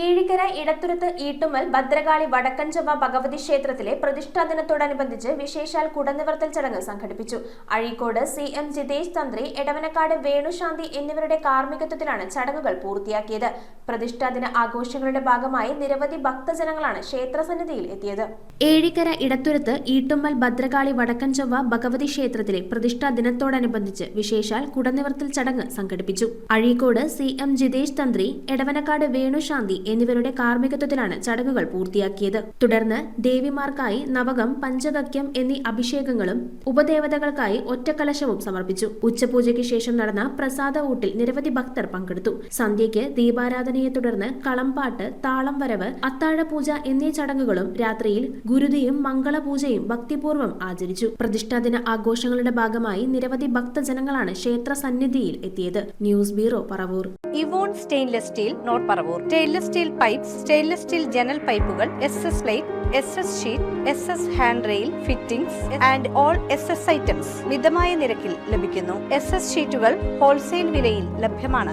ഈഴിക്കര ഇടത്തുരുത്ത് ഈട്ടുമൽ ഭദ്രകാളി വടക്കഞ്ചവ ഭഗവതി ക്ഷേത്രത്തിലെ പ്രതിഷ്ഠാ ദിനത്തോടനുബന്ധിച്ച് വിശേഷാൽ കുടനിവർത്തൽ ചടങ്ങ് സംഘടിപ്പിച്ചു. അഴീക്കോട് സി എം ജിതേഷ് തന്ത്രി എടവനക്കാട് വേണുശാന്തി എന്നിവരുടെ കാർമ്മികത്വത്തിലാണ് ചടങ്ങുകൾ പൂർത്തിയാക്കിയത്. പ്രതിഷ്ഠാ ദിന ആഘോഷങ്ങളുടെ ഭാഗമായി നിരവധി ഭക്തജനങ്ങളാണ് ക്ഷേത്രസന്നിധിയിൽ എത്തിയത്. ഏഴിക്കര ഇടത്തുരത്ത് ഈട്ടുമ്മൽ ഭദ്രകാളി വടക്കൻ ചൊവ്വ ഭഗവതി ക്ഷേത്രത്തിലെ പ്രതിഷ്ഠാ ദിനത്തോടനുബന്ധിച്ച് വിശേഷാൽ കുടനിവർത്തൽ ചടങ്ങ് സംഘടിപ്പിച്ചു. അഴീക്കോട് സി എം ജിതേഷ് തന്ത്രി എടവനക്കാട് വേണുശാന്തി എന്നിവരുടെ കാർമ്മികത്വത്തിലാണ് ചടങ്ങുകൾ പൂർത്തിയാക്കിയത്. തുടർന്ന് ദേവിമാർക്കായി നവകം പഞ്ചഗക്യം എന്നീ അഭിഷേകങ്ങളും ഉപദേവതകൾക്കായി ഒറ്റക്കലശവും സമർപ്പിച്ചു. ഉച്ചപൂജയ്ക്ക് ശേഷം നടന്ന പ്രസാദ ഊട്ടിൽ നിരവധി ഭക്തർ പങ്കെടുത്തു. സന്ധ്യയ്ക്ക് ദീപാരാധനയെ തുടർന്ന് കളംപാട്ട് താളം വരവ് അത്താഴപൂജ എന്നീ ചടങ്ങുകളും രാത്രിയിൽ ഗുരുതിയും മംഗളപൂജയും ഭക്തിപൂർവം ആചരിച്ചു. പ്രതിഷ്ഠാദിന ആഘോഷങ്ങളുടെ ഭാഗമായി നിരവധി ഭക്തജനങ്ങളാണ് ക്ഷേത്ര സന്നിധിയിൽ എത്തിയത്. News bureau Paravur. ഇവോൺ stainless steel north Paravur. Stainless steel pipes stainless steel ജനൽ പൈപ്പുകൾ S S light S S sheet S S hand rail fittings and all S S items മിതമായ നിരക്കിൽ ലഭിക്കുന്നു. എസ് എസ് ഷീറ്റുകൾ ഹോൾസെയിൽ വിലയിൽ ലഭ്യമാണ്.